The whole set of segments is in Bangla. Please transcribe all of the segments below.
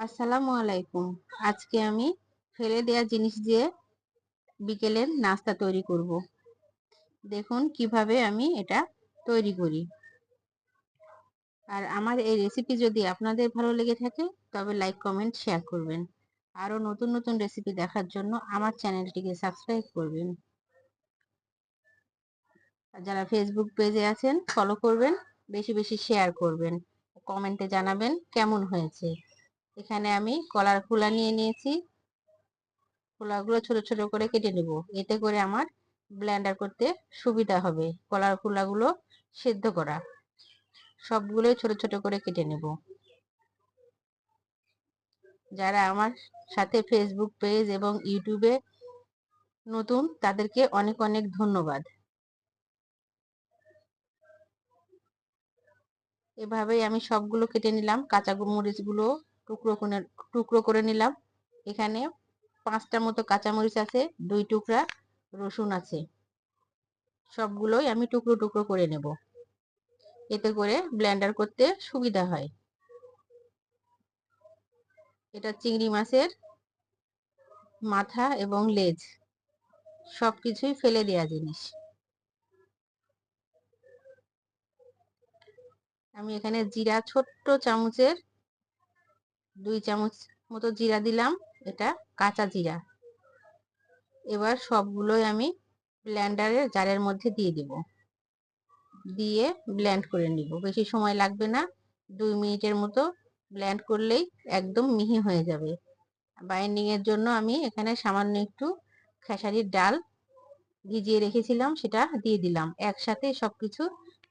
আসসালামু আলাইকুম। আজকে আমি ফেলে দেওয়া জিনিস দিয়ে বিকেলের নাস্তা তৈরি করব। দেখুন কীভাবে আমি এটা তৈরি করি। আর আমার এই রেসিপি যদি আপনাদের ভালো লেগে থাকে, তবে লাইক, কমেন্ট, শেয়ার করবেন। আরও নতুন নতুন রেসিপি দেখার জন্য আমার চ্যানেলটিকে সাবস্ক্রাইব করবেন। যারা ফেসবুক পেজে আছেন ফলো করবেন, বেশি বেশি শেয়ার করবেন। কমেন্টে জানাবেন কেমন হয়েছে। এখানে আমি কলার খোলা নিয়ে নিয়েছি। খোলাগুলো ছোট ছোট করে কেটে নেব। এতে করে আমার ব্লেন্ডার করতে সুবিধা হবে। কলার খোলাগুলো সেদ্ধ করা। সবগুলোই ছোট ছোট করে কেটে নেব। যারা আমার সাথে ফেসবুক পেজ এবং ইউটিউবে নতুন, তাদেরকে অনেক অনেক ধন্যবাদ। এভাবেই আমি সবগুলো কেটে নিলাম। কাঁচা মরিচগুলো টুকরো করে টুকরো করে নিলাম। এখানে পাঁচটা মতো কাঁচামরিচ আছে, দুই টুকরা রসুন আছে। সবগুলোই আমি টুকরো টুকরো করে নেব। এতে করে ব্লেন্ডার করতে সুবিধা হয়। এটা চিংড়ি মাছের মাথা এবং লেজ সব কিছুই ফেলে দেওয়া জিনিস। আমি এখানে জিরা ছোট্ট চামচের দুই চামচ মতো জিরা দিলাম, এটা কাঁচা জিরা। এবার সবগুলোই আমি ব্লেন্ডারের জারের মধ্যে দিয়ে দিব। দিয়ে ব্লেন্ড করে নিব। বেশি সময় লাগবে না, দুই মিনিটের মতো ব্লেন্ড করলেই একদম মিহি হয়ে যাবে। বাইন্ডিং এর জন্য আমি এখানে সামান্য একটু খেসারির ডাল ভিজিয়ে রেখেছিলাম, সেটা দিয়ে দিলাম। একসাথে সবকিছু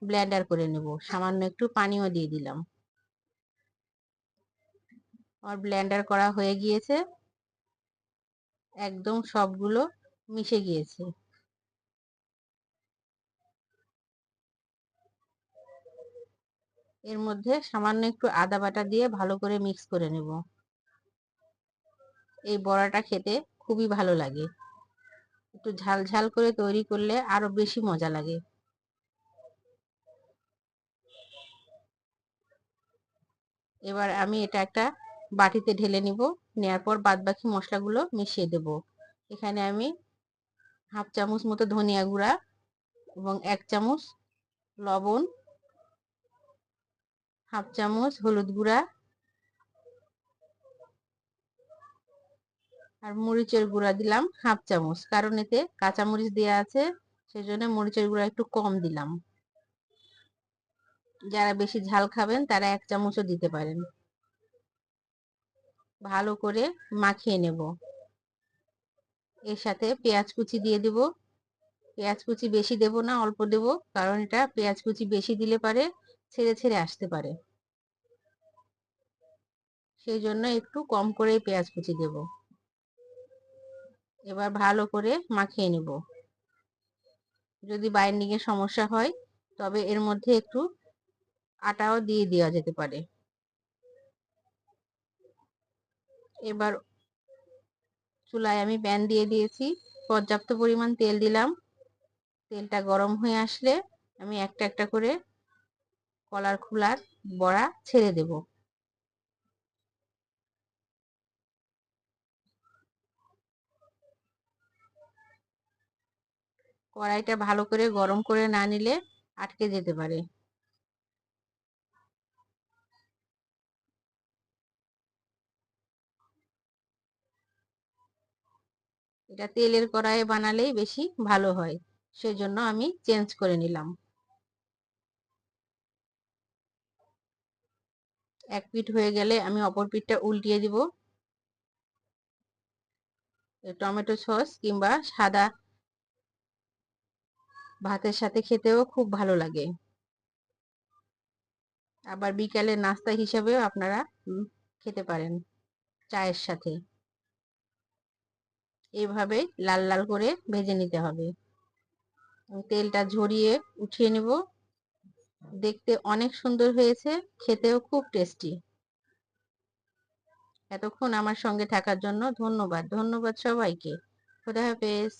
ব্লেন্ডার করে নেব। সামান্য একটু পানিও দিয়ে দিলাম। আমার ব্লেন্ডার করা হয়ে গিয়েছে। একদম সবগুলো মিশে গিয়েছে। এর মধ্যে সামান্য একটু আদা বাটা দিয়ে ভালো করে মিক্স করে নেব। এই বড়াটা খেতে খুবই ভালো লাগে। একটু ঝাল ঝাল করে তৈরি করলে আরও বেশি মজা লাগে। এবার আমি এটা একটা বাটিতে ঢেলে নিব। নেওয়ার পর বাদ বাকি মশলাগুলো মিশিয়ে দেব। এখানে আমি হাফ চামচ মতো ধনিয়া গুঁড়া এবং এক চামচ লবণ, হাফ চামচ হলুদ গুঁড়া আর মরিচের গুঁড়া দিলাম হাফ চামচ। কারণ এতে কাঁচামরিচ দেওয়া আছে সেই জন্য মরিচের গুঁড়া একটু কম দিলাম। যারা বেশি ঝাল খাবেন তারা এক চামচও দিতে পারেন। ভালো করে মাখিয়ে নেব। এর সাথে পেঁয়াজ কুচি দিয়ে দেব। পেঁয়াজ কুচি বেশি দেব না, অল্প দেব, কারণ এটা পেঁয়াজ কুচি বেশি দিলে পারে, ছেড়ে ছেড়ে আসতে পারে। সেই জন্য একটু কম করে পেঁয়াজ কুচি দেব। এবার ভালো করে মাখিয়ে নেব। যদি বাইন্ডিং এর সমস্যা হয়, তবে এর মধ্যে একটু আটাও দিয়ে দেওয়া যেতে পারে। এবার চুলায় আমি প্যান দিয়ে দিয়েছি। পর্যাপ্ত পরিমাণ তেল দিলাম। তেলটা গরম হয়ে আসলে আমি একটা একটা করে কলার খোলার বড়া ছেড়ে দেব। কড়াইটা ভালো করে গরম করে না নিলে আটকে যেতে পারে। এটা তেলের কড়াইয়ে বানালেই বেশি ভালো হয়। সেজন্য আমি চেঞ্জ করে নিলাম। এক পিঠ হয়ে গেলে আমি অপর পিঠটা উল্টিয়ে দিব। টমেটো সস কিংবা সাদা ভাতের সাথে খেতেও খুব ভালো লাগে। আবার বিকালে নাস্তা হিসাবেও আপনারা খেতে পারেন চায়ের সাথে। এইভাবে লাল লাল করে ভেজে নিতে হবে। তেলটা ঝরিয়ে উঠিয়ে নেব। দেখতে অনেক সুন্দর হয়েছে, খেতেও খুব টেস্টি এতক্ষণ আমার সঙ্গে থাকার জন্য ধন্যবাদ। ধন্যবাদ সবাইকে। খোদা হাফেজ।